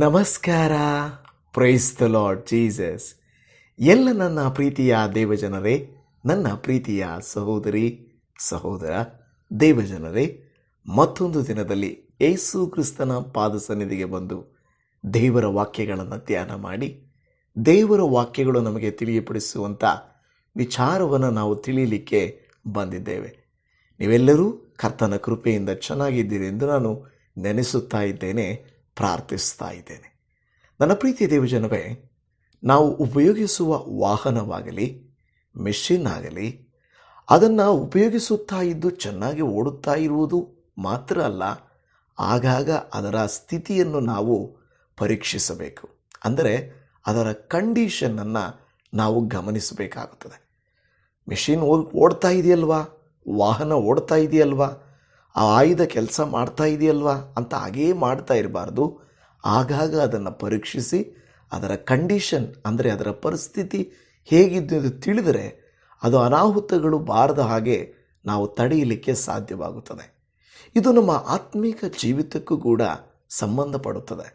ನಮಸ್ಕಾರ. Praise the lord Jesus ಎಲ್ಲ ನನ್ನ ಪ್ರೀತಿಯ ದೇವಜನರೇ, ನನ್ನ ಪ್ರೀತಿಯ ಸಹೋದರಿ, ಸಹೋದರ, ದೇವಜನರೇ, ಮತ್ತೊಂದು ದಿನದಲ್ಲಿ ಏಸು ಕ್ರಿಸ್ತನ ಪಾದ ಸನ್ನಿಧಿಗೆ ಬಂದು ದೇವರ ವಾಕ್ಯಗಳನ್ನು ಧ್ಯಾನ ಮಾಡಿ, ದೇವರ ವಾಕ್ಯಗಳು ನಮಗೆ ತಿಳಿಯಪಡಿಸುವಂಥ ವಿಚಾರವನ್ನು ನಾವು ತಿಳಿಯಲಿಕ್ಕೆ ಬಂದಿದ್ದೇವೆ. ನೀವೆಲ್ಲರೂ ಕರ್ತನ ಕೃಪೆಯಿಂದ ಚೆನ್ನಾಗಿದ್ದೀರಿ ಎಂದು ನಾನು ನೆನೆಸುತ್ತಾ ಇದ್ದೇನೆ. ಪ್ರಾರ್ಥಿಸ್ತಾ ಇದ್ದೇನೆ. ನನ್ನ ಪ್ರೀತಿಯ ದೇವಜನವೇ ನಾವು ಉಪಯೋಗಿಸುವ ವಾಹನವಾಗಲಿ, ಮೆಷಿನ್ ಆಗಲಿ, ಅದನ್ನು ಉಪಯೋಗಿಸುತ್ತಾ ಇದ್ದು ಚೆನ್ನಾಗಿ ಓಡುತ್ತಾ ಇರುವುದು ಮಾತ್ರ ಅಲ್ಲ, ಆಗಾಗ ಅದರ ಸ್ಥಿತಿಯನ್ನು ನಾವು ಪರೀಕ್ಷಿಸಬೇಕು. ಅಂದರೆ ಅದರ ಕಂಡೀಷನನ್ನು ನಾವು ಗಮನಿಸಬೇಕಾಗುತ್ತದೆ. ಮೆಷಿನ್ ಓಡ್ತಾ ಇದೆಯಲ್ವಾ? ವಾಹನ ಓಡ್ತಾ ಇದೆಯಲ್ವಾ? ಆ ಆಯುಧ ಕೆಲಸ ಮಾಡ್ತಾ ಇದೆಯಲ್ವಾ ಅಂತ ಹಾಗೇ ಮಾಡ್ತಾ ಇರಬಾರ್ದು. ಆಗಾಗ ಅದನ್ನು ಪರೀಕ್ಷಿಸಿ, ಅದರ ಕಂಡೀಷನ್ ಅಂದರೆ ಅದರ ಪರಿಸ್ಥಿತಿ ಹೇಗಿದ್ದು ಎಂದು ತಿಳಿದರೆ ಅದು ಅನಾಹುತಗಳು ಬಾರದ ಹಾಗೆ ನಾವು ತಡೆಯಲಿಕ್ಕೆ ಸಾಧ್ಯವಾಗುತ್ತದೆ. ಇದು ನಮ್ಮ ಆತ್ಮಿಕ ಜೀವಿತಕ್ಕೂ ಕೂಡ ಸಂಬಂಧಪಡುತ್ತದೆ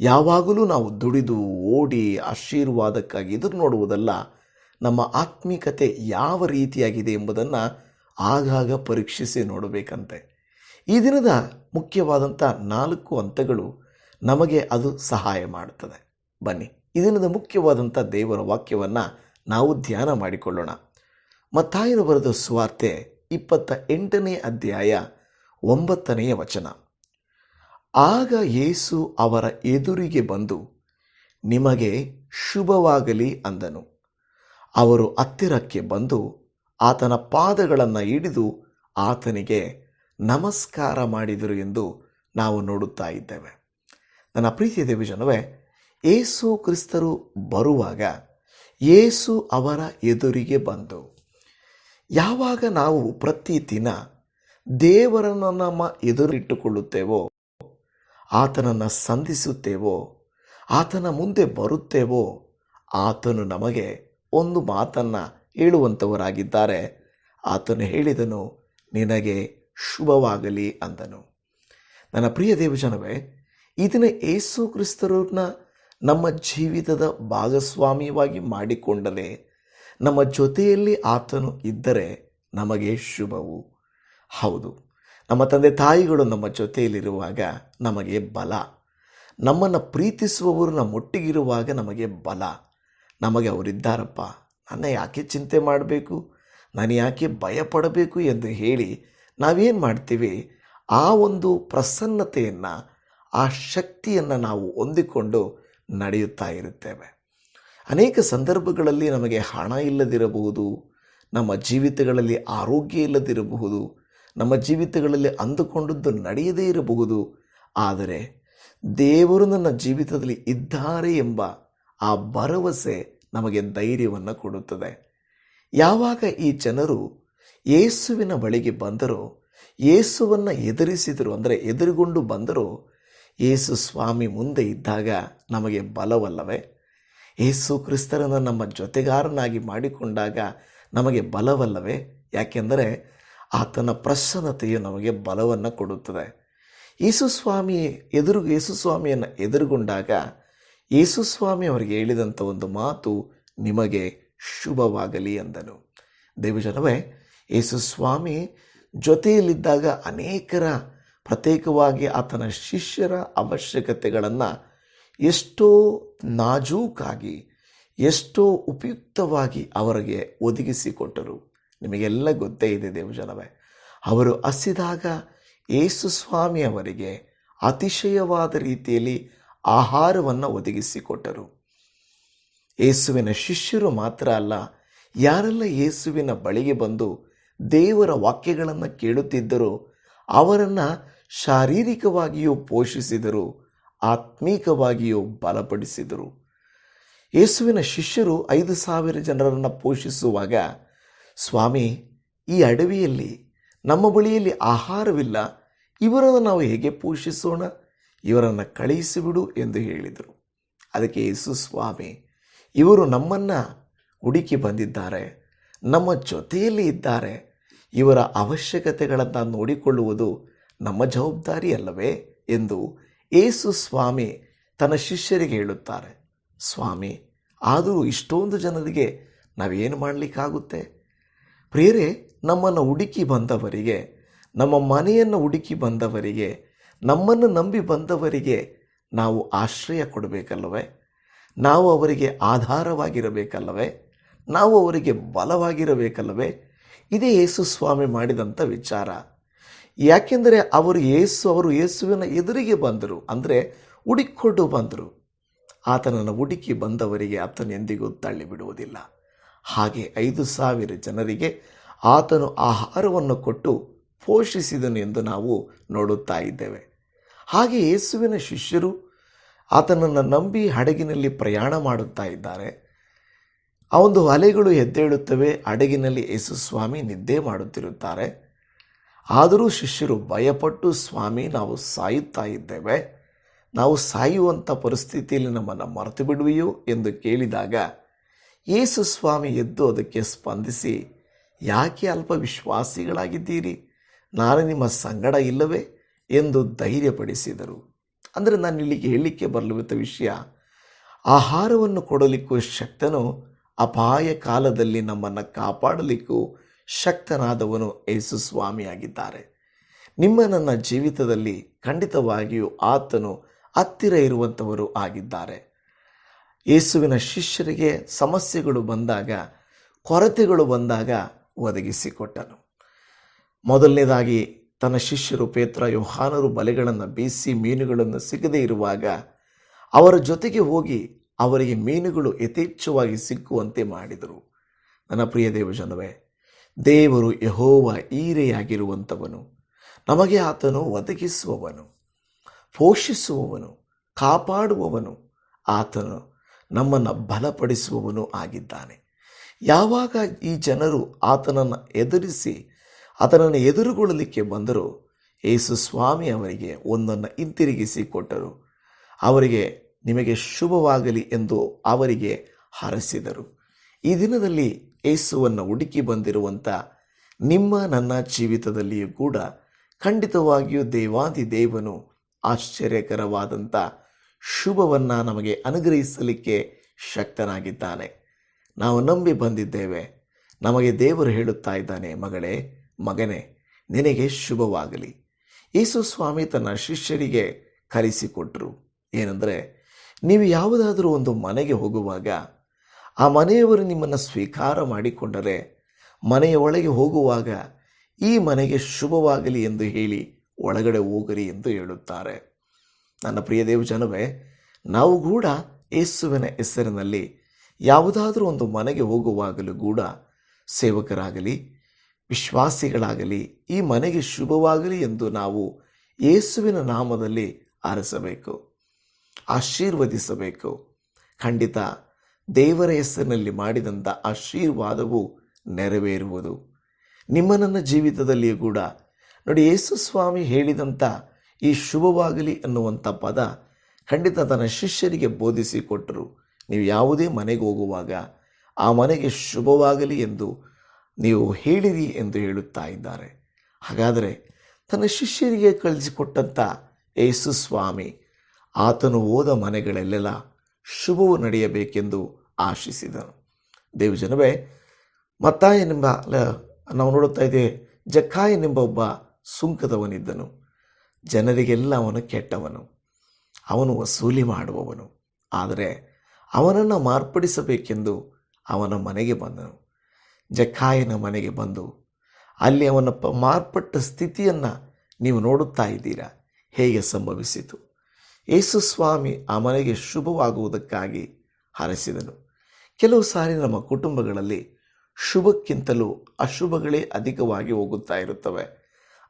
ಯಾವಾಗಲೂ ನಾವು ದುಡಿದು, ಓಡಿ, ಆಶೀರ್ವಾದಕ್ಕಾಗಿ ಎದುರು ನೋಡುವುದಲ್ಲ, ನಮ್ಮ ಆತ್ಮಿಕತೆ ಯಾವ ರೀತಿಯಾಗಿದೆ ಎಂಬುದನ್ನು ಆಗಾಗ ಪರೀಕ್ಷಿಸಿ ನೋಡಬೇಕಂತೆ. ಈ ದಿನದ ಮುಖ್ಯವಾದಂಥ ನಾಲ್ಕು ಹಂತಗಳು ನಮಗೆ ಅದು ಸಹಾಯ ಮಾಡುತ್ತದೆ ಬನ್ನಿ, ಈ ದಿನದ ಮುಖ್ಯವಾದಂಥ ದೇವರ ವಾಕ್ಯವನ್ನು ನಾವು ಧ್ಯಾನ ಮಾಡಿಕೊಳ್ಳೋಣ. ಮತ್ತಾಯನ ಬರೆದ ಸ್ವಾರ್ತೆ ಇಪ್ಪತ್ತ ಎಂಟನೇ ಅಧ್ಯಾಯ ಒಂಬತ್ತನೆಯ ವಚನ. ಆಗ ಯೇಸು ಅವರ ಎದುರಿಗೆ ಬಂದು, ನಿಮಗೆ ಶುಭವಾಗಲಿ ಅಂದನು. ಅವರು ಹತ್ತಿರಕ್ಕೆ ಬಂದು ಆತನ ಪಾದಗಳನ್ನು ಹಿಡಿದು ಆತನಿಗೆ ನಮಸ್ಕಾರ ಮಾಡಿದರು ಎಂದು ನಾವು ನೋಡುತ್ತಾ ಇದ್ದೇವೆ. ನನ್ನ ಪ್ರೀತಿಯ ದೇವಜನವೇ, ಏಸು ಕ್ರಿಸ್ತರು ಬರುವಾಗ ಏಸು ಅವರ ಎದುರಿಗೆ ಬಂದು, ಯಾವಾಗ ನಾವು ಪ್ರತಿ ದಿನ ದೇವರನ್ನು ನಮ್ಮ ಎದುರಿಟ್ಟುಕೊಳ್ಳುತ್ತೇವೋ, ಆತನನ್ನು ಸಂಧಿಸುತ್ತೇವೋ, ಆತನ ಮುಂದೆ ಬರುತ್ತೇವೋ, ಆತನು ನಮಗೆ ಒಂದು ಮಾತನ್ನು ಹೇಳುವಂಥವರಾಗಿದ್ದಾರೆ ಆತನು ಹೇಳಿದನು, ನಿನಗೆ ಶುಭವಾಗಲಿ ಅಂದನು. ನನ್ನ ಪ್ರಿಯ ದೇವಜನವೇ ಇದನ್ನು ಏಸು ಕ್ರಿಸ್ತರನ್ನ ನಮ್ಮ ಜೀವಿತದ ಭಾಗಸ್ವಾಮಿಯಾಗಿ ಮಾಡಿಕೊಂಡರೆ, ನಮ್ಮ ಜೊತೆಯಲ್ಲಿ ಆತನು ಇದ್ದರೆ ನಮಗೆ ಶುಭವು. ಹೌದು, ನಮ್ಮ ತಂದೆ ತಾಯಿಗಳು ನಮ್ಮ ಜೊತೆಯಲ್ಲಿರುವಾಗ ನಮಗೆ ಬಲ. ನಮ್ಮನ್ನು ಪ್ರೀತಿಸುವವರು ನಮ್ಮೊಟ್ಟಿಗಿರುವಾಗ ನಮಗೆ ಬಲ. ನಮಗೆ ಅವರಿದ್ದಾರಪ್ಪ. ನನ್ನ ಯಾಕೆ ಚಿಂತೆ ಮಾಡಬೇಕು? ನಾನು ಯಾಕೆ ಭಯಪಡಬೇಕು ಎಂದು ಹೇಳಿ ನಾವೇನು ಮಾಡ್ತೀವಿ? ಆ ಒಂದು ಪ್ರಸನ್ನತೆಯನ್ನು, ಆ ಶಕ್ತಿಯನ್ನು ನಾವು ಹೊಂದಿಕೊಂಡು ನಡೆಯುತ್ತಾ ಇರುತ್ತೇವೆ. ಅನೇಕ ಸಂದರ್ಭಗಳಲ್ಲಿ ನಮಗೆ ಹಣ ಇಲ್ಲದಿರಬಹುದು, ನಮ್ಮ ಜೀವಿತಗಳಲ್ಲಿ ಆರೋಗ್ಯ ಇಲ್ಲದಿರಬಹುದು, ನಮ್ಮ ಜೀವಿತಗಳಲ್ಲಿ ಅಂದುಕೊಂಡದ್ದು ನಡೆಯದೇ ಇರಬಹುದು. ಆದರೆ ದೇವರು ನನ್ನ ಜೀವಿತದಲ್ಲಿ ಇದ್ದಾರೆ ಎಂಬ ಆ ಭರವಸೆ ನಮಗೆ ಧೈರ್ಯವನ್ನು ಕೊಡುತ್ತದೆ. ಯಾವಾಗ ಈ ಜನರು ಯೇಸುವಿನ ಬಳಿಗೆ ಬಂದರೋ, ಯೇಸುವನ್ನು ಎದುರಿಸಿದರು, ಅಂದರೆ ಎದುರುಗೊಂಡು ಬಂದರೂ, ಯೇಸು ಸ್ವಾಮಿ ಮುಂದೆ ಇದ್ದಾಗ ನಮಗೆ ಬಲವಲ್ಲವೇ? ಯೇಸು ಕ್ರಿಸ್ತರನ್ನು ನಮ್ಮ ಜೊತೆಗಾರನಾಗಿ ಮಾಡಿಕೊಂಡಾಗ ನಮಗೆ ಬಲವಲ್ಲವೇ? ಯಾಕೆಂದರೆ ಆತನ ಪ್ರಸನ್ನತೆಯು ನಮಗೆ ಬಲವನ್ನು ಕೊಡುತ್ತದೆ. ಯೇಸು ಸ್ವಾಮಿ ಎದುರು, ಯೇಸು ಸ್ವಾಮಿಯನ್ನು ಎದುರುಗೊಂಡಾಗ ಯೇಸು ಸ್ವಾಮಿ ಅವರಿಗೆ ಹೇಳಿದಂಥ ಒಂದು ಮಾತು ನಿಮಗೆ ಶುಭವಾಗಲಿ ಅಂದನು. ದೇವಜನವೇ ಯೇಸು ಸ್ವಾಮಿ ಜೊತೆಯಲ್ಲಿದ್ದಾಗ ಅನೇಕರ ಪ್ರತ್ಯೇಕವಾಗಿ ಆತನ ಶಿಷ್ಯರ ಅವಶ್ಯಕತೆಗಳನ್ನು ಎಷ್ಟೋ ನಾಜೂಕಾಗಿ, ಎಷ್ಟೋ ಉಪಯುಕ್ತವಾಗಿ ಅವರಿಗೆ ಒದಗಿಸಿಕೊಟ್ಟರು. ನಿಮಗೆಲ್ಲ ಗೊತ್ತೇ ಇದೆ ದೇವಜನವೇ, ಅವರು ಹಸಿದಾಗ ಯೇಸು ಸ್ವಾಮಿ ಅವರಿಗೆ ಅತಿಶಯವಾದ ರೀತಿಯಲ್ಲಿ ಆಹಾರವನ್ನು ಒದಗಿಸಿಕೊಟ್ಟರು. ಯೇಸುವಿನ ಶಿಷ್ಯರು ಮಾತ್ರ ಅಲ್ಲ, ಯಾರೆಲ್ಲ ಯೇಸುವಿನ ಬಳಿಗೆ ಬಂದು ದೇವರ ವಾಕ್ಯಗಳನ್ನು ಕೇಳುತ್ತಿದ್ದರೋ ಅವರನ್ನು ಶಾರೀರಿಕವಾಗಿಯೂ ಪೋಷಿಸಿದರು, ಆತ್ಮೀಕವಾಗಿಯೂ ಬಲಪಡಿಸಿದರು. ಯೇಸುವಿನ ಶಿಷ್ಯರು ಐದು ಸಾವಿರ ಜನರನ್ನು ಪೋಷಿಸುವಾಗ, ಸ್ವಾಮಿ, ಈ ಅಡವಿಯಲ್ಲಿ ನಮ್ಮ ಬಳಿಯಲ್ಲಿ ಆಹಾರವಿಲ್ಲ, ಇವರನ್ನು ನಾವು ಹೇಗೆ ಪೋಷಿಸೋಣ? ಇವರನ್ನು ಕಳಿಸಿಬಿಡು ಎಂದು ಹೇಳಿದರು. ಅದಕ್ಕೆ ಯೇಸು, ಸ್ವಾಮಿ, ಇವರು ನಮ್ಮನ್ನು ಹುಡುಕಿ ಬಂದಿದ್ದಾರೆ, ನಮ್ಮ ಜೊತೆಯಲ್ಲಿ ಇದ್ದಾರೆ. ಇವರ ಅವಶ್ಯಕತೆಗಳನ್ನು ನೋಡಿಕೊಳ್ಳುವುದು ನಮ್ಮ ಜವಾಬ್ದಾರಿ ಅಲ್ಲವೇ ಎಂದು ಏಸು ಸ್ವಾಮಿ, ತನ್ನ ಶಿಷ್ಯರಿಗೆ ಹೇಳುತ್ತಾರೆ. ಸ್ವಾಮಿ, ಆದರೂ ಇಷ್ಟೊಂದು ಜನರಿಗೆ ನಾವೇನು ಮಾಡಲಿಕ್ಕಾಗುತ್ತೆ? ಪ್ರಿಯರೇ, ನಮ್ಮನ್ನು ಹುಡುಕಿ ಬಂದವರಿಗೆ, ನಮ್ಮ ಮನೆಯನ್ನು ಹುಡುಕಿ ಬಂದವರಿಗೆ ನಮ್ಮನ್ನು ನಂಬಿ ಬಂದವರಿಗೆ ನಾವು ಆಶ್ರಯ ಕೊಡಬೇಕಲ್ಲವೇ? ನಾವು ಅವರಿಗೆ ಆಧಾರವಾಗಿರಬೇಕಲ್ಲವೇ? ನಾವು ಅವರಿಗೆ ಬಲವಾಗಿರಬೇಕಲ್ಲವೇ? ಇದೇ ಯೇಸು ಸ್ವಾಮಿ ಮಾಡಿದಂಥ ವಿಚಾರ. ಯಾಕೆಂದರೆ ಅವರು ಯೇಸು, ಅವರು ಯೇಸುವಿನ ಎದುರಿಗೆ ಬಂದರು. ಅಂದರೆ ಹುಡುಕಿಕೊಂಡು ಬಂದರು. ಆತನನ್ನು ಹುಡುಕಿ ಬಂದವರಿಗೆ ಆತನು ಎಂದಿಗೂ ತಳ್ಳಿಬಿಡುವುದಿಲ್ಲ. ಹಾಗೆ ಐದು ಸಾವಿರ ಜನರಿಗೆ ಆತನು ಆಹಾರವನ್ನು ಕೊಟ್ಟು ಪೋಷಿಸಿದನು ಎಂದು ನಾವು ನೋಡುತ್ತಾ ಇದ್ದೇವೆ. ಹಾಗೆ ಯೇಸುವಿನ ಶಿಷ್ಯರು ಆತನನ್ನು ನಂಬಿ ಹಡಗಿನಲ್ಲಿ ಪ್ರಯಾಣ ಮಾಡುತ್ತಾ ಇದ್ದಾರೆ. ಆ ಒಂದು ಅಲೆಗಳು ಎದ್ದೇಳುತ್ತವೆ, ಹಡಗಿನಲ್ಲಿ ಯೇಸು ಸ್ವಾಮಿ ನಿದ್ದೆ ಮಾಡುತ್ತಿರುತ್ತಾರೆ. ಆದರೂ ಶಿಷ್ಯರು ಭಯಪಟ್ಟು, ಸ್ವಾಮಿ, ನಾವು ಸಾಯುತ್ತಾ ಇದ್ದೇವೆ. ನಾವು ಸಾಯುವಂಥ ಪರಿಸ್ಥಿತಿಯಲ್ಲಿ ನಮ್ಮನ್ನು ಮರೆತು ಬಿಡುವೆಯೋ? ಎಂದು ಕೇಳಿದಾಗ ಯೇಸು ಸ್ವಾಮಿ ಎದ್ದು ಅದಕ್ಕೆ ಸ್ಪಂದಿಸಿ, ಯಾಕೆ ಅಲ್ಪ ವಿಶ್ವಾಸಿಗಳಾಗಿದ್ದೀರಿ ನಾನು ನಿಮ್ಮ ಸಂಗಡ ಇಲ್ಲವೇ? ಎಂದು ಧೈರ್ಯಪಡಿಸಿದರು. ಅಂದರೆ ನಾನು ಇಲ್ಲಿಗೆ ಹೇಳಲಿಕ್ಕೆ ಬರಲುವಂಥ ವಿಷಯ, ಆಹಾರವನ್ನು ಕೊಡಲಿಕ್ಕೂ ಶಕ್ತನು ಅಪಾಯ ಕಾಲದಲ್ಲಿ ನಮ್ಮನ್ನು ಕಾಪಾಡಲಿಕ್ಕೂ ಶಕ್ತನಾದವನು ಯೇಸು ಸ್ವಾಮಿಯಾಗಿದ್ದಾರೆ. ನಿಮ್ಮ ನನ್ನ ಜೀವಿತದಲ್ಲಿ ಖಂಡಿತವಾಗಿಯೂ ಆತನು ಹತ್ತಿರ ಇರುವಂಥವರು ಆಗಿದ್ದಾರೆ. ಯೇಸುವಿನ ಶಿಷ್ಯರಿಗೆ ಸಮಸ್ಯೆಗಳು ಬಂದಾಗ, ಕೊರತೆಗಳು ಬಂದಾಗ ಒದಗಿಸಿಕೊಟ್ಟನು. ಮೊದಲನೇದಾಗಿ ತನ್ನ ಶಿಷ್ಯರು ಪೇತ್ರ, ಯೋಹಾನರು ಬಲೆಗಳನ್ನು ಬೀಸಿ ಮೀನುಗಳನ್ನು ಸಿಗದೇ ಇರುವಾಗ ಅವರ ಜೊತೆಗೆ ಹೋಗಿ ಅವರಿಗೆ ಮೀನುಗಳು ಯಥೇಚ್ಛವಾಗಿ ಸಿಕ್ಕುವಂತೆ ಮಾಡಿದರು. ನನ್ನ ಪ್ರಿಯ ದೇವಜನವೇ, ದೇವರು ಯಹೋವ ಈರೆಯಾಗಿರುವಂಥವನು ನಮಗೆ ಆತನು ಒದಗಿಸುವವನು, ಪೋಷಿಸುವವನು, ಕಾಪಾಡುವವನು, ಆತನು ನಮ್ಮನ್ನು ಬಲಪಡಿಸುವವನು ಆಗಿದ್ದಾನೆ. ಯಾವಾಗ ಈ ಜನರು ಆತನನ್ನು ಎದುರಿಸಿ ಆತನನ್ನು ಎದುರುಗೊಳ್ಳಲಿಕ್ಕೆ ಬಂದರು ಯೇಸು ಸ್ವಾಮಿ ಅವರಿಗೆ ಒಂದನ್ನು ಹಿಂತಿರುಗಿಸಿ ಕೊಟ್ಟರು ಅವರಿಗೆ ನಿಮಗೆ ಶುಭವಾಗಲಿ ಎಂದು ಅವರಿಗೆ ಹರಸಿದರು. ಈ ದಿನದಲ್ಲಿ ಏಸುವನ್ನು ಹುಡುಕಿ ಬಂದಿರುವಂಥ ನಿಮ್ಮ ನನ್ನ ಜೀವಿತದಲ್ಲಿಯೂ ಕೂಡ ಖಂಡಿತವಾಗಿಯೂ ದೇವಾದಿ ದೇವನು ಆಶ್ಚರ್ಯಕರವಾದಂಥ ಶುಭವನ್ನು ನಮಗೆ ಅನುಗ್ರಹಿಸಲಿಕ್ಕೆ ಶಕ್ತನಾಗಿದ್ದಾನೆ. ನಾವು ನಂಬಿ ಬಂದಿದ್ದೇವೆ. ನಮಗೆ ದೇವರು ಹೇಳುತ್ತಾ ಇದ್ದಾನೆ, ಮಗಳೇ ಮಗನೇ, ನಿನಗೆ ಶುಭವಾಗಲಿ. ಯೇಸು ಸ್ವಾಮಿ ತನ್ನ ಶಿಷ್ಯರಿಗೆ ಕರೆಸಿಕೊಟ್ರು. ಏನಂದರೆ, ನೀವು ಯಾವುದಾದರೂ ಒಂದು ಮನೆಗೆ ಹೋಗುವಾಗ, ಆ ಮನೆಯವರು ನಿಮ್ಮನ್ನು ಸ್ವೀಕಾರ ಮಾಡಿಕೊಂಡರೆ, ಮನೆಯ ಒಳಗೆ ಹೋಗುವಾಗ, ಈ ಮನೆಗೆ ಶುಭವಾಗಲಿ ಎಂದು ಹೇಳಿ ಒಳಗಡೆ ಹೋಗರಿ ಎಂದು ಹೇಳುತ್ತಾರೆ. ನನ್ನ ಪ್ರಿಯ ದೇವ ಜನವೇ ನಾವು ಕೂಡ ಯೇಸುವಿನ ಹೆಸರಿನಲ್ಲಿ ಯಾವುದಾದರೂ ಒಂದು ಮನೆಗೆ ಹೋಗುವಾಗಲೂ ಕೂಡ ಸೇವಕರಾಗಲಿ ವಿಶ್ವಾಸಿಗಳಾಗಲಿ, ಈ ಮನೆಗೆ ಶುಭವಾಗಲಿ ಎಂದು ನಾವು ಯೇಸುವಿನ ನಾಮದಲ್ಲಿ ಆರಿಸಬೇಕು, ಆಶೀರ್ವದಿಸಬೇಕು. ಖಂಡಿತ ದೇವರ ಹೆಸರಿನಲ್ಲಿ ಮಾಡಿದಂಥ ಆಶೀರ್ವಾದವು ನೆರವೇರುವುದು. ನಿಮ್ಮ ನನ್ನ ಜೀವಿತದಲ್ಲಿಯೂ ಕೂಡ ನೋಡಿ ಯೇಸು ಸ್ವಾಮಿ ಹೇಳಿದಂಥ ಈ ಶುಭವಾಗಲಿ ಅನ್ನುವಂಥ ಪದ ಖಂಡಿತ ತನ್ನ ಶಿಷ್ಯರಿಗೆ ಬೋಧಿಸಿಕೊಟ್ಟರು ನೀವು ಯಾವುದೇ ಮನೆಗೆ ಹೋಗುವಾಗ ಆ ಮನೆಗೆ ಶುಭವಾಗಲಿ ಎಂದು ನೀವು ಹೇಳಿರಿ ಎಂದು ಹೇಳುತ್ತಾ ಇದ್ದಾರೆ. ಹಾಗಾದರೆ ತನ್ನ ಶಿಷ್ಯರಿಗೆ ಕಳಿಸಿಕೊಟ್ಟಂಥ ಯೇಸು ಸ್ವಾಮಿ, ಆತನು ಹೋದ ಮನೆಗಳಲ್ಲೆಲ್ಲ ಶುಭವು ನಡೆಯಬೇಕೆಂದು ಆಶಿಸಿದನು. ದೇವಜನವೇ ಮತ್ತಾಯನೆಂಬ ನಾವು ನೋಡುತ್ತಾ ಇದ್ದೇವೆ ಜಕ್ಕಾಯನೆಂಬ ಒಬ್ಬ ಸುಂಕದವನಿದ್ದನು. ಜನರಿಗೆಲ್ಲ ಅವನು ಕೆಟ್ಟವನು. ಅವನು ವಸೂಲಿ ಮಾಡುವವನು. ಆದರೆ ಅವನನ್ನು ಮಾರ್ಪಡಿಸಬೇಕೆಂದು ಅವನ ಮನೆಗೆ ಬಂದನು. ಜಕ್ಕಾಯನ ಮನೆಗೆ ಬಂದು, ಅಲ್ಲಿ ಅವನ ಪ, ಮಾರ್ಪಟ್ಟ ಸ್ಥಿತಿಯನ್ನು ನೀವು ನೋಡುತ್ತಾ ಇದ್ದೀರಾ? ಹೇಗೆ ಸಂಭವಿಸಿತು? ಯೇಸು ಸ್ವಾಮಿ ಆ ಮನೆಗೆ ಶುಭವಾಗುವುದಕ್ಕಾಗಿ ಹರಸಿದನು. ಕೆಲವು ಸಾರಿ ನಮ್ಮ ಕುಟುಂಬಗಳಲ್ಲಿ ಶುಭಕ್ಕಿಂತಲೂ ಅಶುಭಗಳೇ ಅಧಿಕವಾಗಿ ಹೋಗುತ್ತಾ ಇರುತ್ತವೆ.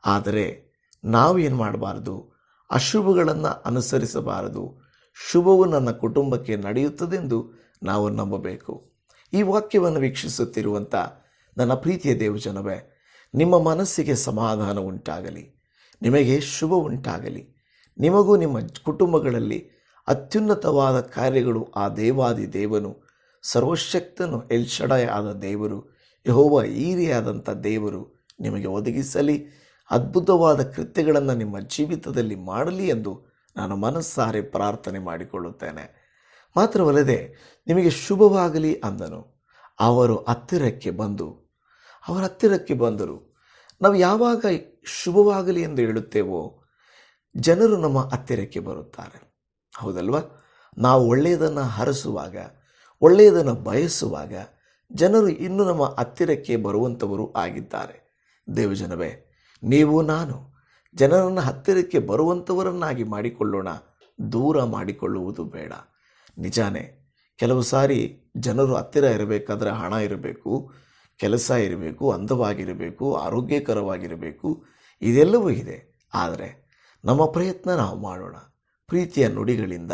ಆದರೆ ನಾವು ಏನು ಮಾಡಬಾರದು? ಅಶುಭಗಳನ್ನು ಅನುಸರಿಸಬಾರದು. ಶುಭವು ನನ್ನ ಕುಟುಂಬಕ್ಕೆ ನಡೆಯುತ್ತದೆಂದು ನಾವು ನಂಬಬೇಕು. ಈ ವಾಕ್ಯವನ್ನು ವೀಕ್ಷಿಸುತ್ತಿರುವಂಥ ನನ್ನ ಪ್ರೀತಿಯ ದೇವಜನವೇ, ನಿಮ್ಮ ಮನಸ್ಸಿಗೆ ಸಮಾಧಾನ ಉಂಟಾಗಲಿ, ನಿಮಗೆ ಶುಭ ಉಂಟಾಗಲಿ, ನಿಮಗೂ ನಿಮ್ಮ ಕುಟುಂಬಗಳಲ್ಲಿ ಅತ್ಯುನ್ನತವಾದ ಕಾರ್ಯಗಳು ಆ ದೇವಾದಿ ದೇವನು, ಸರ್ವಶಕ್ತನು ಎಲ್ಷಡಾಯ ಆದ ದೇವರು, ಯಹೋವ ಈರಿಯಾದಂಥ ದೇವರು ನಿಮಗೆ ಒದಗಿಸಲಿ, ಅದ್ಭುತವಾದ ಕೃತ್ಯಗಳನ್ನು ನಿಮ್ಮ ಜೀವಿತದಲ್ಲಿ ಮಾಡಲಿ ಎಂದು ನಾನು ಮನಸ್ಸಾರೆ ಪ್ರಾರ್ಥನೆ ಮಾಡಿಕೊಳ್ಳುತ್ತೇನೆ. ಮಾತ್ರವಲ್ಲದೆ ನಿಮಗೆ ಶುಭವಾಗಲಿ ಅಂದನು. ಅವರು ಹತ್ತಿರಕ್ಕೆ ಬಂದು, ಅವರ ಹತ್ತಿರಕ್ಕೆ ಬಂದರು. ನಾವು ಯಾವಾಗ ಶುಭವಾಗಲಿ ಎಂದು ಹೇಳುತ್ತೇವೋ, ಜನರು ನಮ್ಮ ಹತ್ತಿರಕ್ಕೆ ಬರುತ್ತಾರೆ. ಹೌದಲ್ವಾ? ನಾವು ಒಳ್ಳೆಯದನ್ನು ಹರಸುವಾಗ, ಒಳ್ಳೆಯದನ್ನು ಬಯಸುವಾಗ ಜನರು ಇನ್ನೂ ನಮ್ಮ ಹತ್ತಿರಕ್ಕೆ ಬರುವಂಥವರು ಆಗಿದ್ದಾರೆ. ದೇವಜನವೇ, ನೀವು ನಾನು ಜನರನ್ನು ಹತ್ತಿರಕ್ಕೆ ಬರುವಂಥವರನ್ನಾಗಿ ಮಾಡಿಕೊಳ್ಳೋಣ. ದೂರ ಮಾಡಿಕೊಳ್ಳುವುದು ಬೇಡ. ನಿಜಾನೇ ಕೆಲವು ಸಾರಿ ಜನರು ಹತ್ತಿರ ಇರಬೇಕಾದ್ರೆ ಹಣ ಇರಬೇಕು, ಕೆಲಸ ಇರಬೇಕು, ಅಂದವಾಗಿರಬೇಕು, ಆರೋಗ್ಯಕರವಾಗಿರಬೇಕು, ಇದೆಲ್ಲವೂ ಇದೆ. ಆದರೆ ನಮ್ಮ ಪ್ರಯತ್ನ ನಾವು ಮಾಡೋಣ. ಪ್ರೀತಿಯ ನುಡಿಗಳಿಂದ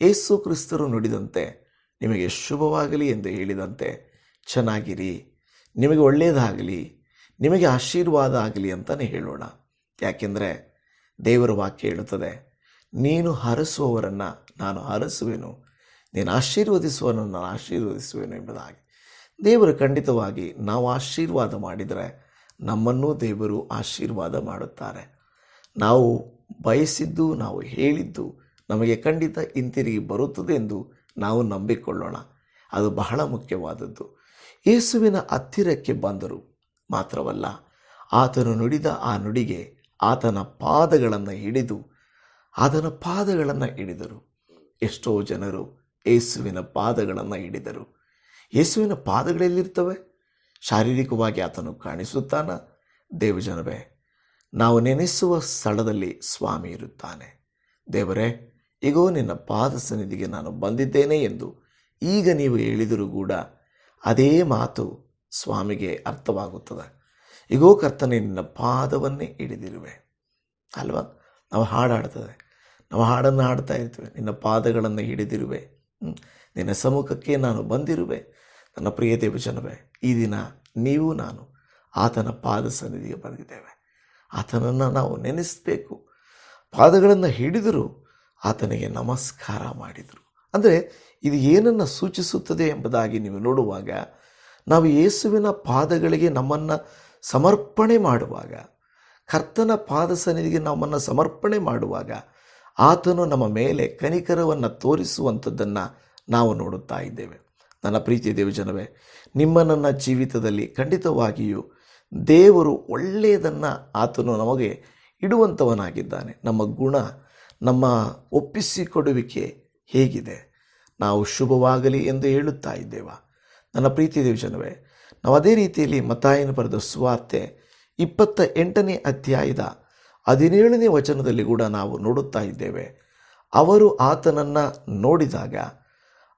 ಏಸು ಕ್ರಿಸ್ತರು ನುಡಿದಂತೆ ನಿಮಗೆ ಶುಭವಾಗಲಿ ಎಂದು ಹೇಳಿದಂತೆ ಚೆನ್ನಾಗಿರಿ. ನಿಮಗೆ ಒಳ್ಳೆಯದಾಗಲಿ, ನಿಮಗೆ ಆಶೀರ್ವಾದ ಆಗಲಿ ಅಂತಲೇ ಹೇಳೋಣ. ಯಾಕೆಂದರೆ ದೇವರ ವಾಕ್ಯ ಹೇಳುತ್ತದೆ, ನೀನು ಹರಸುವವರನ್ನು ನಾನು ಹರಸುವೆನು. ನೀನು ಆಶೀರ್ವದಿಸುವನು, ನಾನು ಆಶೀರ್ವದಿಸುವೆನು ಎಂಬುದಾಗಿ. ದೇವರು ಖಂಡಿತವಾಗಿ ನಾವು ಆಶೀರ್ವಾದ ಮಾಡಿದರೆ ನಮ್ಮನ್ನು ದೇವರು ಆಶೀರ್ವಾದ ಮಾಡುತ್ತಾರೆ. ನಾವು ಬಯಸಿದ್ದು, ನಾವು ಹೇಳಿದ್ದು ನಮಗೆ ಖಂಡಿತ ಹಿಂತಿರುಗಿ ಬರುತ್ತದೆ ಎಂದು ನಾವು ನಂಬಿಕೊಳ್ಳೋಣ. ಅದು ಬಹಳ ಮುಖ್ಯವಾದದ್ದು. ಯೇಸುವಿನ ಹತ್ತಿರಕ್ಕೆ ಬಂದರು ಮಾತ್ರವಲ್ಲ, ಆತನು ನುಡಿದ ಆ ನುಡಿಗೆ ಆತನ ಪಾದಗಳನ್ನು ಹಿಡಿದು, ಆತನ ಪಾದಗಳನ್ನು ಹಿಡಿದರು. ಎಷ್ಟೋ ಜನರು ಯೇಸುವಿನ ಪಾದಗಳನ್ನು ಹಿಡಿದರು. ಯೇಸುವಿನ ಪಾದಗಳೆಲ್ಲಿರ್ತವೆ ಶಾರೀರಿಕವಾಗಿ ಆತನು ಕಾಣಿಸುತ್ತಾನ? ದೇವಜನವೇ ನಾವು ನೆನೆಸುವ ಸ್ಥಳದಲ್ಲಿ ಸ್ವಾಮಿ ಇರುತ್ತಾನೆ. ದೇವರೇ ಈಗೋ ನಿನ್ನ ಪಾದ ಸನ್ನಿಧಿಗೆ ನಾನು ಬಂದಿದ್ದೇನೆ ಎಂದು ಈಗ ನೀವು ಹೇಳಿದರೂ ಕೂಡ ಅದೇ ಮಾತು ಸ್ವಾಮಿಗೆ ಅರ್ಥವಾಗುತ್ತದೆ. ಈಗೋ ಕರ್ತನೆ, ನಿನ್ನ ಪಾದವನ್ನೇ ಹಿಡಿದಿರುವೆ. ಅಲ್ವಾ? ನಾವು ಹಾಡಾಡ್ತದೆ ನಾವು ಹಾಡನ್ನು ಹಾಡ್ತಾ ಇರ್ತೇವೆ. ನಿನ್ನ ಪಾದಗಳನ್ನು ಹಿಡಿದಿರುವೆ. ನಿನ್ನ ಸಮ್ಮುಖಕ್ಕೆ ನಾನು ಬಂದಿರುವೆ. ನನ್ನ ಪ್ರಿಯ ದೇವಜನವೇ, ಈ ದಿನ ನೀವು ನಾನು ಆತನ ಪಾದ ಸನ್ನಿಧಿಗೆ ಬಂದಿದ್ದೇವೆ. ಆತನನ್ನು ನಾವು ನೆನೆಸಬೇಕು. ಪಾದಗಳನ್ನು ಹಿಡಿದರು, ಆತನಿಗೆ ನಮಸ್ಕಾರ ಮಾಡಿದರು. ಅಂದರೆ ಇದು ಏನನ್ನು ಸೂಚಿಸುತ್ತದೆ ಎಂಬುದಾಗಿ ನೀವು ನೋಡುವಾಗ, ನಾವು ಯೇಸುವಿನ ಪಾದಗಳಿಗೆ ನಮ್ಮನ್ನು ಸಮರ್ಪಣೆ ಮಾಡುವಾಗ, ಕರ್ತನ ಪಾದ ಸನ್ನಿಧಿಗೆ ನಮ್ಮನ್ನು ಸಮರ್ಪಣೆ ಮಾಡುವಾಗ ಆತನು ನಮ್ಮ ಮೇಲೆ ಕನಿಕರವನ್ನು ತೋರಿಸುವಂಥದ್ದನ್ನು ನಾವು ನೋಡುತ್ತಾ ಇದ್ದೇವೆ. ನನ್ನ ಪ್ರೀತಿ ದೇವಜನವೇ, ನಿಮ್ಮ ನನ್ನ ಜೀವಿತದಲ್ಲಿ ಖಂಡಿತವಾಗಿಯೂ ದೇವರು ಒಳ್ಳೆಯದನ್ನು ಆತನು ನಮಗೆ ಇಡುವಂಥವನಾಗಿದ್ದಾನೆ. ನಮ್ಮ ಗುಣ, ನಮ್ಮ ಒಪ್ಪಿಸಿಕೊಡುವಿಕೆ ಹೇಗಿದೆ? ನಾವು ಶುಭವಾಗಲಿ ಎಂದು ಹೇಳುತ್ತಾ ಇದ್ದೇವ. ನನ್ನ ಪ್ರೀತಿ ದೇವಜನವೇ, ನಾವು ಅದೇ ರೀತಿಯಲ್ಲಿ ಮತಾಯನ ಬರೆದ ಸುವಾರ್ತೆ ಇಪ್ಪತ್ತ ಎಂಟನೇ ಅಧ್ಯಾಯದ ಹದಿನೇಳನೇ ವಚನದಲ್ಲಿ ಕೂಡ ನಾವು ನೋಡುತ್ತಾ ಇದ್ದೇವೆ. ಅವರು ಆತನನ್ನು ನೋಡಿದಾಗ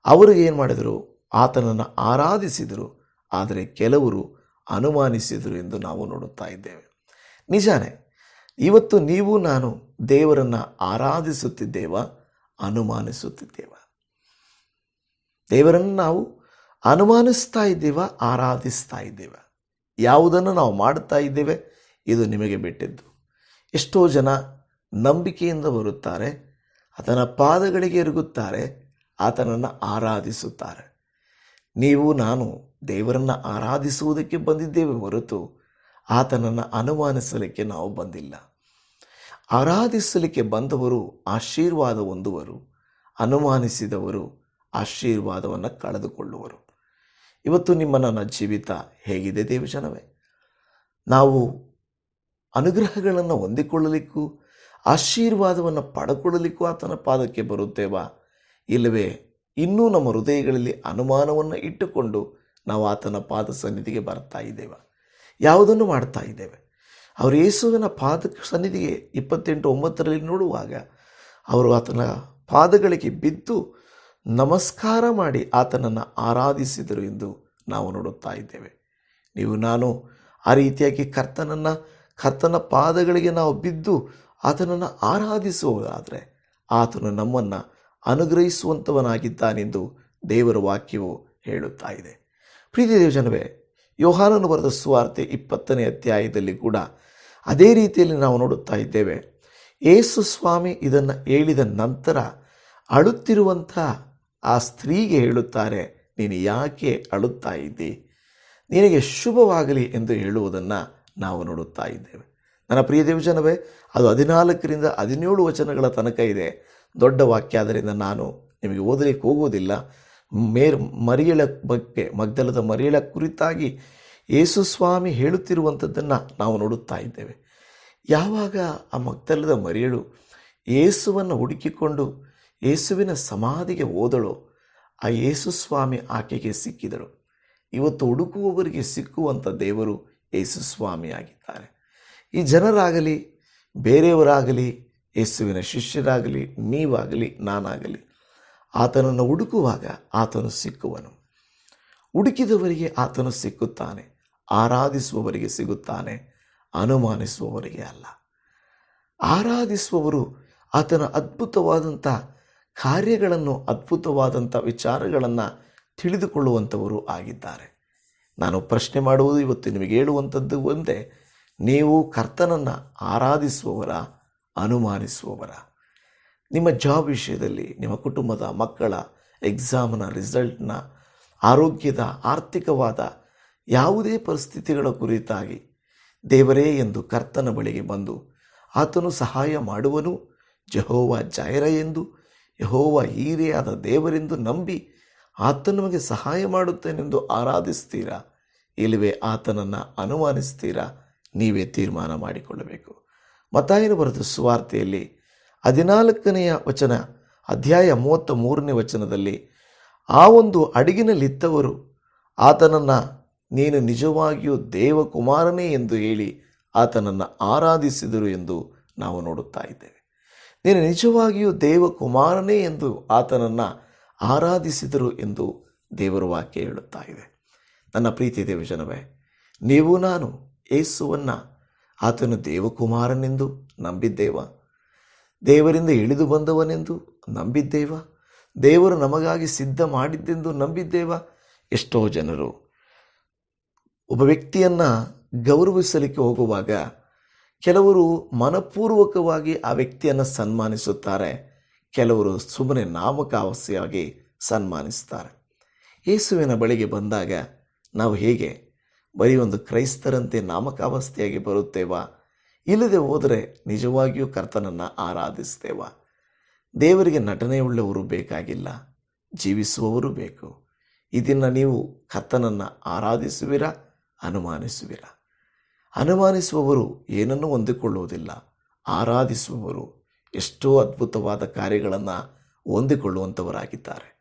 ಅವರು ಏನು ಮಾಡಿದರು? ಆತನನ್ನು ಆರಾಧಿಸಿದರು. ಆದರೆ ಕೆಲವರು ಅನುಮಾನಿಸಿದರು ಎಂದು ನಾವು ನೋಡುತ್ತಾ ಇದ್ದೇವೆ. ನಿಜಾನೇ, ಇವತ್ತು ನೀವು ನಾನು ದೇವರನ್ನು ಆರಾಧಿಸುತ್ತಿದ್ದೇವ? ಅನುಮಾನಿಸುತ್ತಿದ್ದೇವ? ದೇವರನ್ನು ನಾವು ಅನುಮಾನಿಸ್ತಾ ಇದ್ದೇವ? ಆರಾಧಿಸ್ತಾ ಇದ್ದೇವೆ? ಯಾವುದನ್ನು ನಾವು ಮಾಡುತ್ತಾ ಇದ್ದೇವೆ? ಇದು ನಿಮಗೆ ಬಿಟ್ಟಿದ್ದು. ಎಷ್ಟೋ ಜನ ನಂಬಿಕೆಯಿಂದ ಬರುತ್ತಾರೆ, ಆತನ ಪಾದಗಳಿಗೆ ಎರಗುತ್ತಾರೆ, ಆತನನ್ನು ಆರಾಧಿಸುತ್ತಾರೆ. ನೀವು, ನಾನು ದೇವರನ್ನು ಆರಾಧಿಸುವುದಕ್ಕೆ ಬಂದಿದ್ದೇವೆ ಹೊರತು ಆತನನ್ನು ಅನುಮಾನಿಸಲಿಕ್ಕೆ ನಾವು ಬಂದಿಲ್ಲ. ಆರಾಧಿಸಲಿಕ್ಕೆ ಬಂದವರು ಆಶೀರ್ವಾದ ಹೊಂದುವರು, ಅನುಮಾನಿಸಿದವರು ಆಶೀರ್ವಾದವನ್ನು ಕಳೆದುಕೊಳ್ಳುವರು. ಇವತ್ತು ನಿಮ್ಮ ನನ್ನ ಜೀವಿತ ಹೇಗಿದೆ ದೇವಜನವೇ? ನಾವು ಅನುಗ್ರಹಗಳನ್ನು ಹೊಂದಿಕೊಳ್ಳಲಿಕ್ಕೂ, ಆಶೀರ್ವಾದವನ್ನು ಪಡೆಕೊಳ್ಳಲಿಕ್ಕೂ ಆತನ ಪಾದಕ್ಕೆ ಬರುತ್ತೇವಾ? ಇಲ್ಲವೇ, ಇನ್ನೂ ನಮ್ಮ ಹೃದಯಗಳಲ್ಲಿ ಅನುಮಾನವನ್ನು ಇಟ್ಟುಕೊಂಡು ನಾವು ಆತನ ಪಾದ ಸನ್ನಿಧಿಗೆ ಬರ್ತಾ ಇದ್ದೇವೆ? ಯಾವುದನ್ನು ಮಾಡ್ತಾ ಇದ್ದೇವೆ? ಅವರು ಯೇಸುವಿನ ಪಾದ ಸನ್ನಿಧಿಗೆ ಇಪ್ಪತ್ತೆಂಟು ಒಂಬತ್ತರಲ್ಲಿ ನೋಡುವಾಗ ಅವರು ಆತನ ಪಾದಗಳಿಗೆ ಬಿದ್ದು ನಮಸ್ಕಾರ ಮಾಡಿ ಆತನನ್ನು ಆರಾಧಿಸಿದರು ಎಂದು ನಾವು ನೋಡುತ್ತಾ ಇದ್ದೇವೆ. ನೀವು, ನಾನು ಆ ರೀತಿಯಾಗಿ ಕರ್ತನನ್ನು ಕರ್ತನ ಪಾದಗಳಿಗೆ ನಾವು ಬಿದ್ದು ಆತನನ್ನು ಆರಾಧಿಸುವುದಾದರೆ ಆತನು ನಮ್ಮನ್ನು ಅನುಗ್ರಹಿಸುವಂಥವನಾಗಿದ್ದಾನೆಂದು ದೇವರ ವಾಕ್ಯವು ಹೇಳುತ್ತಾ ಇದೆ. ಪ್ರೀತಿ ದೇವಜನವೇ, ಯೋಹಾನನು ಬರೆದ ಸುವಾರ್ತೆ ಇಪ್ಪತ್ತನೇ ಅಧ್ಯಾಯದಲ್ಲಿ ಕೂಡ ಅದೇ ರೀತಿಯಲ್ಲಿ ನಾವು ನೋಡುತ್ತಾ ಇದ್ದೇವೆ. ಏಸು ಸ್ವಾಮಿ ಇದನ್ನು ಹೇಳಿದ ನಂತರ ಅಳುತ್ತಿರುವಂಥ ಆ ಸ್ತ್ರೀಗೆ ಹೇಳುತ್ತಾರೆ, ನೀನು ಯಾಕೆ ಅಳುತ್ತಾ ಇದ್ದಿ? ನಿನಗೆ ಶುಭವಾಗಲಿ ಎಂದು ಹೇಳುವುದನ್ನು ನಾವು ನೋಡುತ್ತಾ ಇದ್ದೇವೆ. ನನ್ನ ಪ್ರಿಯ ದೇವಜನವೇ, ಅದು ಹದಿನಾಲ್ಕರಿಂದ ಹದಿನೇಳು ವಚನಗಳ ತನಕ ಇದೆ. ದೊಡ್ಡ ವಾಕ್ಯ ಆದ್ದರಿಂದ ನಾನು ನಿಮಗೆ ಓದಲಿಕ್ಕೆ ಹೋಗುವುದಿಲ್ಲ. ಮೇರ್ ಮರಿಯಳ ಬಗ್ಗೆ, ಮಗ್ದಲದ ಮರಿಯಳ ಕುರಿತಾಗಿ ಯೇಸುಸ್ವಾಮಿ ಹೇಳುತ್ತಿರುವಂಥದ್ದನ್ನು ನಾವು ನೋಡುತ್ತಾ ಇದ್ದೇವೆ. ಯಾವಾಗ ಆ ಮಗ್ದಲದ ಮರಿಯಳು ಯೇಸುವನ್ನು ಹುಡುಕಿಕೊಂಡು ಯೇಸುವಿನ ಸಮಾಧಿಗೆ ಹೋದಳು, ಆ ಯೇಸು ಸ್ವಾಮಿ ಆಕೆಗೆ ಸಿಕ್ಕಿದಳು. ಇವತ್ತು ಹುಡುಕುವವರಿಗೆ ಸಿಕ್ಕುವಂಥ ದೇವರು ಯೇಸು ಸ್ವಾಮಿಯಾಗಿದ್ದಾರೆ. ಈ ಜನರಾಗಲಿ, ಬೇರೆಯವರಾಗಲಿ, ಯೇಸುವಿನ ಶಿಷ್ಯರಾಗಲಿ, ನೀವಾಗಲಿ, ನಾನಾಗಲಿ, ಆತನನ್ನು ಹುಡುಕುವಾಗ ಆತನು ಸಿಕ್ಕುವನು. ಹುಡುಕಿದವರಿಗೆ ಆತನು ಸಿಕ್ಕುತ್ತಾನೆ. ಆರಾಧಿಸುವವರಿಗೆ ಸಿಗುತ್ತಾನೆ. ಅನುಮಾನಿಸುವವರಿಗೆ ಅಲ್ಲ. ಆರಾಧಿಸುವವರು ಆತನ ಅದ್ಭುತವಾದಂಥ ಕಾರ್ಯಗಳನ್ನು, ಅದ್ಭುತವಾದಂಥ ವಿಚಾರಗಳನ್ನು ತಿಳಿದುಕೊಳ್ಳುವಂಥವರು ಆಗಿದ್ದಾರೆ. ನಾನು ಪ್ರಶ್ನೆ ಮಾಡುವುದು ಇವತ್ತು ನಿಮಗೆ ಹೇಳುವಂಥದ್ದು ಒಂದೇ, ನೀವು ಕರ್ತನನ್ನು ಆರಾಧಿಸುವವರ, ಅನುಮಾನಿಸುವವರ. ನಿಮ್ಮ ಜಾಬ್ ವಿಷಯದಲ್ಲಿ ನಿಮ್ಮ ಕುಟುಂಬದ ಮಕ್ಕಳ ಎಕ್ಸಾಮ್ನ ರಿಸಲ್ಟ್ನ ಆರೋಗ್ಯದ ಆರ್ಥಿಕವಾದ ಯಾವುದೇ ಪರಿಸ್ಥಿತಿಗಳ ಕುರಿತಾಗಿ ದೇವರೇ ಎಂದು ಕರ್ತನ ಬಳಿಗೆ ಬಂದು, ಆತನು ಸಹಾಯ ಮಾಡುವನು, ಜಹೋವ ಜಾಯರ ಎಂದು, ಯಹೋವ ಹೀರೆಯಾದ ದೇವರೆಂದು ನಂಬಿ ಆತ ನಮಗೆ ಸಹಾಯ ಮಾಡುತ್ತೇನೆಂದು ಆರಾಧಿಸ್ತೀರಾ? ಇಲ್ಲವೇ ಆತನನ್ನು ಅನುಮಾನಿಸ್ತೀರಾ? ನೀವೇ ತೀರ್ಮಾನ ಮಾಡಿಕೊಳ್ಳಬೇಕು. ಮತಾಯನ ಬರೆದ ಸುವಾರ್ತೆಯಲ್ಲಿ ಹದಿನಾಲ್ಕನೆಯ ವಚನ, ಅಧ್ಯಾಯ ಮೂವತ್ತ ಮೂರನೇ ವಚನದಲ್ಲಿ, ಆ ಒಂದು ಅಡಿಗಿನಲ್ಲಿದ್ದವರು, ಆತನನ್ನು ನೀನು ನಿಜವಾಗಿಯೂ ದೇವಕುಮಾರನೇ ಎಂದು ಹೇಳಿ ಆತನನ್ನು ಆರಾಧಿಸಿದರು ಎಂದು ನಾವು ನೋಡುತ್ತಾ ಇದ್ದೇವೆ. ನೀನು ನಿಜವಾಗಿಯೂ ದೇವಕುಮಾರನೇ ಎಂದು ಆತನನ್ನು ಆರಾಧಿಸಿದರು ಎಂದು ದೇವರ ವಾಕ್ಯ ಹೇಳುತ್ತಾ ಇದೆ. ನನ್ನ ಪ್ರೀತಿ ದೇವಜನವೇ, ನೀವು ನಾನು ಏಸುವನ್ನು ಆತನು ದೇವಕುಮಾರನೆಂದು ನಂಬಿದ್ದೇವ? ದೇವರಿಂದ ಇಳಿದು ಬಂದವನೆಂದು ನಂಬಿದ್ದೇವ? ದೇವರು ನಮಗಾಗಿ ಸಿದ್ಧ ಮಾಡಿದ್ದೆಂದು ನಂಬಿದ್ದೇವ? ಎಷ್ಟೋ ಜನರು ಒಬ್ಬ ವ್ಯಕ್ತಿಯನ್ನು ಗೌರವಿಸಲಿಕ್ಕೆ ಹೋಗುವಾಗ ಕೆಲವರು ಮನಪೂರ್ವಕವಾಗಿ ಆ ವ್ಯಕ್ತಿಯನ್ನು ಸನ್ಮಾನಿಸುತ್ತಾರೆ. ಕೆಲವರು ಸುಮ್ಮನೆ ನಾಮಕಾವಸ್ಯವಾಗಿ ಸನ್ಮಾನಿಸ್ತಾರೆ. ಯೇಸುವಿನ ಬಳಿಗೆ ಬಂದಾಗ ನಾವು ಹೇಗೆ ಬರೀ ಒಂದು ಕ್ರೈಸ್ತರಂತೆ ನಾಮಕಾವಸ್ಥೆಯಾಗಿ ಬರುತ್ತೇವಾ? ಇಲ್ಲದೆ ಹೋದರೆ ನಿಜವಾಗಿಯೂ ಕರ್ತನನ್ನು ಆರಾಧಿಸ್ತೇವಾ? ದೇವರಿಗೆ ನಟನೆಯುಳ್ಳವರು ಬೇಕಾಗಿಲ್ಲ, ಜೀವಿಸುವವರು ಬೇಕು. ಇದನ್ನು ನೀವು ಕರ್ತನನ್ನು ಆರಾಧಿಸುವಿರಾ? ಅನುಮಾನಿಸುವಿರಾ? ಅನುಮಾನಿಸುವವರು ಏನನ್ನೂ ಹೊಂದಿಕೊಳ್ಳುವುದಿಲ್ಲ, ಆರಾಧಿಸುವವರು ಎಷ್ಟೋ ಅದ್ಭುತವಾದ ಕಾರ್ಯಗಳನ್ನು ಹೊಂದಿಕೊಳ್ಳುವಂಥವರಾಗಿದ್ದಾರೆ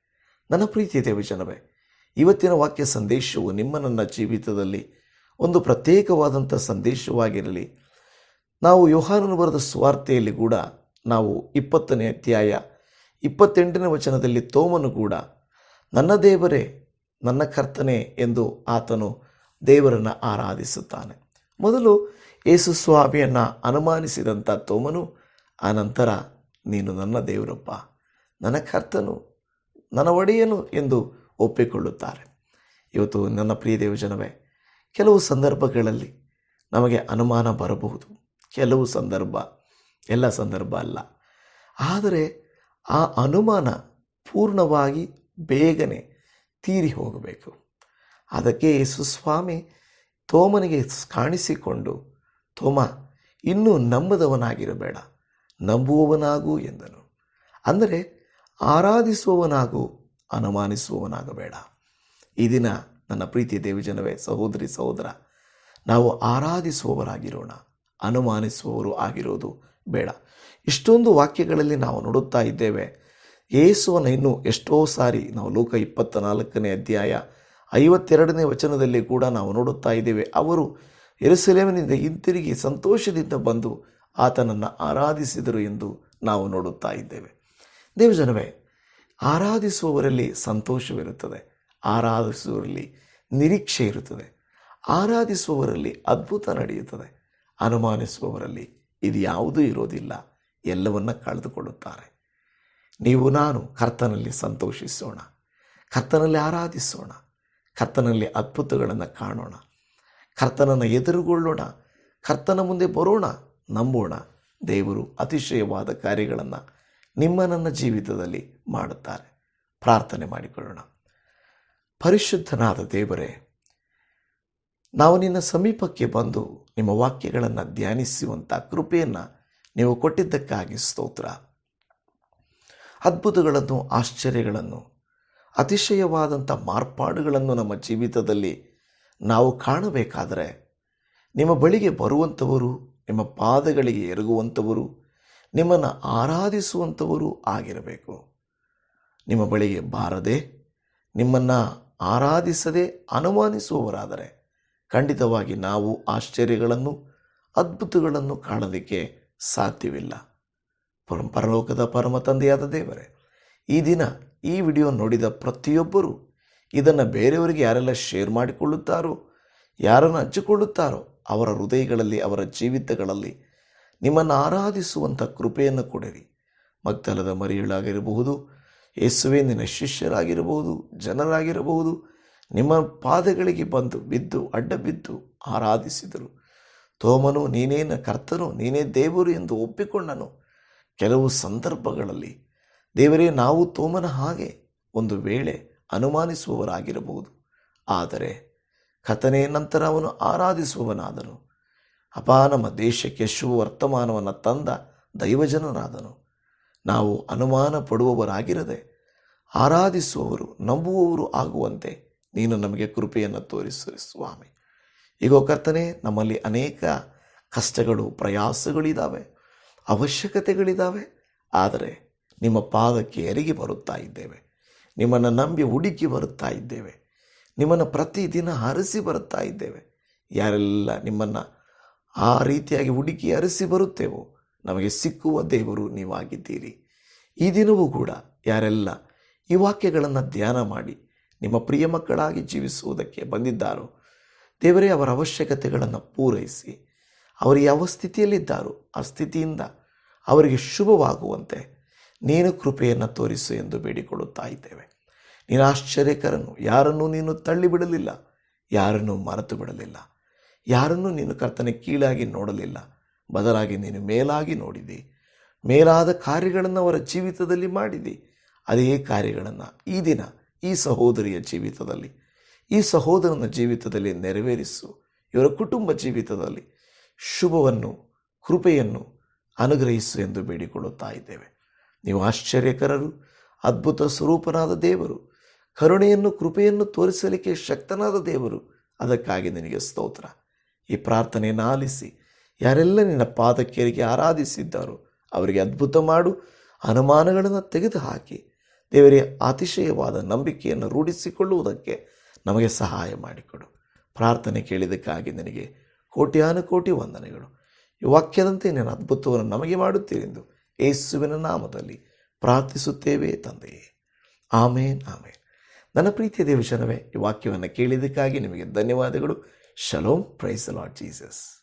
ನನ್ನ ಪ್ರೀತಿ ದೇವಜನವೇ, ಇವತ್ತಿನ ವಾಕ್ಯ ಸಂದೇಶವು ನಿಮ್ಮ ನನ್ನ ಜೀವಿತದಲ್ಲಿ ಒಂದು ಪ್ರತ್ಯೇಕವಾದಂಥ ಸಂದೇಶವಾಗಿರಲಿ. ನಾವು ಯೋಹಾನನು ಬರೆದ ಸ್ವಾರ್ಥೆಯಲ್ಲಿ ಕೂಡ ನಾವು ಇಪ್ಪತ್ತನೇ ಅಧ್ಯಾಯ ಇಪ್ಪತ್ತೆಂಟನೇ ವಚನದಲ್ಲಿ ತೋಮನು ಕೂಡ ನನ್ನ ದೇವರೇ, ನನ್ನ ಕರ್ತನೆ ಎಂದು ಆತನು ದೇವರನ್ನು ಆರಾಧಿಸುತ್ತಾನೆ. ಮೊದಲು ಯೇಸು ಸ್ವಾಮಿಯನ್ನು ಅನುಮಾನಿಸಿದಂಥ ತೋಮನು ಆನಂತರ ನೀನು ನನ್ನ ದೇವರಪ್ಪ, ನನ್ನ ಕರ್ತನು, ನನ್ನ ಒಡೆಯನು ಎಂದು ಒಪ್ಪಿಕೊಳ್ಳುತ್ತಾರೆ. ಇವತ್ತು ನನ್ನ ಪ್ರಿಯ ದೇವಜನವೇ, ಕೆಲವು ಸಂದರ್ಭಗಳಲ್ಲಿ ನಮಗೆ ಅನುಮಾನ ಬರಬಹುದು. ಕೆಲವು ಸಂದರ್ಭ, ಎಲ್ಲ ಸಂದರ್ಭ ಅಲ್ಲ. ಆದರೆ ಆ ಅನುಮಾನ ಪೂರ್ಣವಾಗಿ ಬೇಗನೆ ತೀರಿ ಹೋಗಬೇಕು. ಅದಕ್ಕೆ ಯೇಸುಸ್ವಾಮಿ ತೋಮನಿಗೆ ಕಾಣಿಸಿಕೊಂಡು, ತೋಮ, ಇನ್ನೂ ನಂಬದವನಾಗಿರಬೇಡ. ನಂಬುವವನಾಗು ಎಂದನು. ಅಂದರೆ ಆರಾಧಿಸುವವನಾಗು, ಅನುಮಾನಿಸುವವನಾಗಬೇಡ. ಈ ದಿನ ನನ್ನ ಪ್ರೀತಿ ದೇವಜನವೇ, ಸಹೋದರಿ, ಸಹೋದರ, ನಾವು ಆರಾಧಿಸುವವರಾಗಿರೋಣ, ಅನುಮಾನಿಸುವವರು ಆಗಿರೋದು ಬೇಡ. ಇಷ್ಟೊಂದು ವಾಕ್ಯಗಳಲ್ಲಿ ನಾವು ನೋಡುತ್ತಾ ಇದ್ದೇವೆ, ಯೇಸುವನ್ನು ಇನ್ನೂ ಎಷ್ಟೋ ಸಾರಿ ನಾವು ಲೋಕ ಇಪ್ಪತ್ತ ನಾಲ್ಕನೇ ಅಧ್ಯಾಯ ಐವತ್ತೆರಡನೇ ವಚನದಲ್ಲಿ ಕೂಡ ನಾವು ನೋಡುತ್ತಾ ಇದ್ದೇವೆ. ಅವರು ಎರುಸಲೇಮಿನಿಂದ ಹಿಂತಿರುಗಿ ಸಂತೋಷದಿಂದ ಬಂದು ಆತನನ್ನು ಆರಾಧಿಸಿದರು ಎಂದು ನಾವು ನೋಡುತ್ತಾ ಇದ್ದೇವೆ. ದೇವಜನವೇ, ಆರಾಧಿಸುವವರಲ್ಲಿ ಸಂತೋಷವಿರುತ್ತದೆ, ಆರಾಧಿಸುವವರಲ್ಲಿ ನಿರೀಕ್ಷೆ ಇರುತ್ತದೆ, ಆರಾಧಿಸುವವರಲ್ಲಿ ಅದ್ಭುತ ನಡೆಯುತ್ತದೆ, ಅನುಮಾನಿಸುವವರಲ್ಲಿ ಇದು ಯಾವುದೂ ಇರೋದಿಲ್ಲ, ಎಲ್ಲವನ್ನ ಕಳೆದುಕೊಳ್ಳುತ್ತಾರೆ. ನೀವು ನಾನು ಕರ್ತನಲ್ಲಿ ಸಂತೋಷಿಸೋಣ, ಕರ್ತನಲ್ಲಿ ಆರಾಧಿಸೋಣ, ಕರ್ತನಲ್ಲಿ ಅದ್ಭುತಗಳನ್ನು ಕಾಣೋಣ, ಕರ್ತನನ್ನು ಎದುರುಗೊಳ್ಳೋಣ, ಕರ್ತನ ಮುಂದೆ ಬರೋಣ ನಂಬೋಣ ದೇವರು ಅತಿಶಯವಾದ ಕಾರ್ಯಗಳನ್ನು ನಿಮ್ಮ ನನ್ನ ಜೀವಿತದಲ್ಲಿ ಮಾಡುತ್ತಾರೆ. ಪ್ರಾರ್ಥನೆ ಮಾಡಿಕೊಳ್ಳೋಣ. ಪರಿಶುದ್ಧನಾದ ದೇವರೇ, ನಾವು ನಿನ್ನ ಸಮೀಪಕ್ಕೆ ಬಂದು ನಿಮ್ಮ ವಾಕ್ಯಗಳನ್ನು ಧ್ಯಾನಿಸುವಂಥ ಕೃಪೆಯನ್ನು ನೀವು ಕೊಟ್ಟಿದ್ದಕ್ಕಾಗಿ ಸ್ತೋತ್ರ. ಅದ್ಭುತಗಳನ್ನು, ಆಶ್ಚರ್ಯಗಳನ್ನು ಅತಿಶಯವಾದಂಥ ಮಾರ್ಪಾಡುಗಳನ್ನು ನಮ್ಮ ಜೀವಿತದಲ್ಲಿ ನಾವು ಕಾಣಬೇಕಾದರೆ ನಿಮ್ಮ ಬಳಿಗೆ ಬರುವಂಥವರು ನಿಮ್ಮ ಪಾದಗಳಿಗೆ ಎರಗುವಂಥವರು, ನಿಮ್ಮನ್ನು ಆರಾಧಿಸುವಂಥವರು ಆಗಿರಬೇಕು. ನಿಮ್ಮ ಬಳಿಗೆ ಬಾರದೆ, ನಿಮ್ಮನ್ನು ಆರಾಧಿಸದೆ ಅನುಮಾನಿಸುವವರಾದರೆ ಖಂಡಿತವಾಗಿ ನಾವು ಆಶ್ಚರ್ಯಗಳನ್ನು, ಅದ್ಭುತಗಳನ್ನು ಕಾಣಲಿಕ್ಕೆ ಸಾಧ್ಯವಿಲ್ಲ. ಪರಂ, ಪರಲೋಕದ ಪರಮ ತಂದೆಯಾದ ದೇವರೇ, ಈ ದಿನ ಈ ವಿಡಿಯೋ ನೋಡಿದ ಪ್ರತಿಯೊಬ್ಬರೂ ಇದನ್ನು ಬೇರೆಯವರಿಗೆ ಯಾರೆಲ್ಲ ಶೇರ್ ಮಾಡಿಕೊಳ್ಳುತ್ತಾರೋ, ಯಾರನ್ನು ಹಂಚಿಕೊಳ್ಳುತ್ತಾರೋ ಅವರ ಹೃದಯಗಳಲ್ಲಿ, ಅವರ ಜೀವಿತಗಳಲ್ಲಿ ನಿಮ್ಮನ್ನು ಆರಾಧಿಸುವಂಥ ಕೃಪೆಯನ್ನು ಕೊಡಿರಿ. ಮಗ್ದಲದ ಮರಿಯಳಾಗಿರಬಹುದು, ಯೇಸುವೆ ಶಿಷ್ಯರಾಗಿರಬಹುದು, ಜನರಾಗಿರಬಹುದು, ನಿಮ್ಮ ಪಾದಗಳಿಗೆ ಬಂದು ಬಿದ್ದು ಅಡ್ಡ ಬಿದ್ದು ಆರಾಧಿಸಿದರು. ತೋಮನು ನೀನೇನ ಕರ್ತನು, ನೀನೇ ದೇವರು ಎಂದು ಒಪ್ಪಿಕೊಂಡನು. ಕೆಲವು ಸಂದರ್ಭಗಳಲ್ಲಿ ದೇವರೇ, ನಾವು ತೋಮನ ಹಾಗೆ ಒಂದು ವೇಳೆ ಅನುಮಾನಿಸುವವರಾಗಿರಬಹುದು. ಆದರೆ ಕಥನೆ ನಂತರ ಅವನು ಆರಾಧಿಸುವವನಾದನು. ಅಪ ನಮ್ಮ ದೇಶಕ್ಕೆ ಶುಭ ವರ್ತಮಾನವನ್ನು ತಂದ ದೈವಜನನಾದನು ನಾವು ಅನುಮಾನ ಪಡುವವರಾಗಿರದೆ ಆರಾಧಿಸುವವರು, ನಂಬುವವರು ಆಗುವಂತೆ ನೀನು ನಮಗೆ ಕೃಪೆಯನ್ನು ತೋರಿಸು, ಸ್ವಾಮಿ. ಈಗ ಕರ್ತನೆ, ನಮ್ಮಲ್ಲಿ ಅನೇಕ ಕಷ್ಟಗಳು ಪ್ರಯಾಸಗಳಿದ್ದಾವೆ ಅವಶ್ಯಕತೆಗಳಿದ್ದಾವೆ ಆದರೆ ನಿಮ್ಮ ಪಾದಕ್ಕೆ ಎರಗಿ ಬರುತ್ತಾ ಇದ್ದೇವೆ. ನಿಮ್ಮನ್ನು ನಂಬಿ ಹುಡುಕಿ ಬರುತ್ತಾ ಇದ್ದೇವೆ. ನಿಮ್ಮನ್ನು ಪ್ರತಿದಿನ ಹರಿಸಿ ಬರುತ್ತಾ ಇದ್ದೇವೆ. ಯಾರೆಲ್ಲ ನಿಮ್ಮನ್ನು ಆ ರೀತಿಯಾಗಿ ಹುಡುಕಿ ಹರಿಸಿ ಬರುತ್ತೇವೋ, ನಮಗೆ ಸಿಕ್ಕುವ ದೇವರು ನೀವಾಗಿದ್ದೀರಿ. ಈ ದಿನವೂ ಕೂಡ ಯಾರೆಲ್ಲ ಈ ವಾಕ್ಯಗಳನ್ನು ಧ್ಯಾನ ಮಾಡಿ ನಿಮ್ಮ ಪ್ರಿಯ ಮಕ್ಕಳಾಗಿ ಜೀವಿಸುವುದಕ್ಕೆ ಬಂದಿದ್ದಾರೋ, ದೇವರೇ ಅವರ ಅವಶ್ಯಕತೆಗಳನ್ನು ಪೂರೈಸಿ, ಅವರು ಯಾವ ಸ್ಥಿತಿಯಲ್ಲಿದ್ದಾರೋ ಆ ಸ್ಥಿತಿಯಿಂದ ಅವರಿಗೆ ಶುಭವಾಗುವಂತೆ ನೀನು ಕೃಪೆಯನ್ನು ತೋರಿಸು ಎಂದು ಬೇಡಿಕೊಳ್ಳುತ್ತಾ ಇದ್ದೇವೆ. ನೀನು ಆಶ್ಚರ್ಯಕರನು ಯಾರನ್ನೂ ನೀನು ತಳ್ಳಿ ಬಿಡಲಿಲ್ಲ ಯಾರನ್ನೂ ಮರೆತು ಬಿಡಲಿಲ್ಲ ಯಾರನ್ನೂ ನೀನು ಕರ್ತನೆ ಕೀಳಾಗಿ ನೋಡಲಿಲ್ಲ. ಬದಲಾಗಿ ನೀನು ಮೇಲಾಗಿ ನೋಡಿದಿ. ಮೇಲಾದ ಕಾರ್ಯಗಳನ್ನು ಅವರ ಜೀವಿತದಲ್ಲಿ ಮಾಡಿದಿ. ಅದೇ ಕಾರ್ಯಗಳನ್ನು ಈ ದಿನ ಈ ಸಹೋದರಿಯ ಜೀವಿತದಲ್ಲಿ, ಈ ಸಹೋದರನ ಜೀವಿತದಲ್ಲಿ ನೆರವೇರಿಸು. ಇವರ ಕುಟುಂಬ ಜೀವಿತದಲ್ಲಿ ಶುಭವನ್ನು, ಕೃಪೆಯನ್ನು ಅನುಗ್ರಹಿಸು ಎಂದು ಬೇಡಿಕೊಳ್ಳುತ್ತಾ ಇದ್ದೇವೆ. ನೀವು ಆಶ್ಚರ್ಯಕರರು, ಅದ್ಭುತ ಸ್ವರೂಪನಾದ ದೇವರು ಕರುಣೆಯನ್ನು, ಕೃಪೆಯನ್ನು ತೋರಿಸಲಿಕ್ಕೆ ಶಕ್ತನಾದ ದೇವರು, ಅದಕ್ಕಾಗಿ ನಿನಗೆ ಸ್ತೋತ್ರ. ಈ ಪ್ರಾರ್ಥನೆಯನ್ನು ಆಲಿಸಿ ಯಾರೆಲ್ಲ ನಿನ್ನ ಪಾದಕ್ಕೇರಿಗೆ ಆರಾಧಿಸಿದ್ದಾರೋ ಅವರಿಗೆ ಅದ್ಭುತ ಮಾಡು, ಅನುಮಾನಗಳನ್ನು ತೆಗೆದುಹಾಕಿ. ದೇವರೇ, ಅತಿಶಯವಾದ ನಂಬಿಕೆಯನ್ನು ರೂಢಿಸಿಕೊಳ್ಳುವುದಕ್ಕೆ ನಮಗೆ ಸಹಾಯ ಮಾಡಿಕೊಡು. ಪ್ರಾರ್ಥನೆ ಕೇಳಿದ್ದಕ್ಕಾಗಿ ನಿನಗೆ ಕೋಟ್ಯಾನುಕೋಟಿ ವಂದನೆಗಳು. ಈ ವಾಕ್ಯದಂತೆ ನಾನು ಅದ್ಭುತವನ್ನು ನಮಗೆ ಮಾಡುತ್ತೀರೆಂದು ಯೇಸುವಿನ ನಾಮದಲ್ಲಿ ಪ್ರಾರ್ಥಿಸುತ್ತೇವೆ ತಂದೆಯೇ. ಆಮೇನ್ ಆಮೇನ್. ನನ್ನ ಪ್ರೀತಿಯ ದೇವಜನವೇ ಈ ವಾಕ್ಯವನ್ನು ಕೇಳಿದ್ದಕ್ಕಾಗಿ ನಿಮಗೆ ಧನ್ಯವಾದಗಳು. Shalom praise Lord Jesus.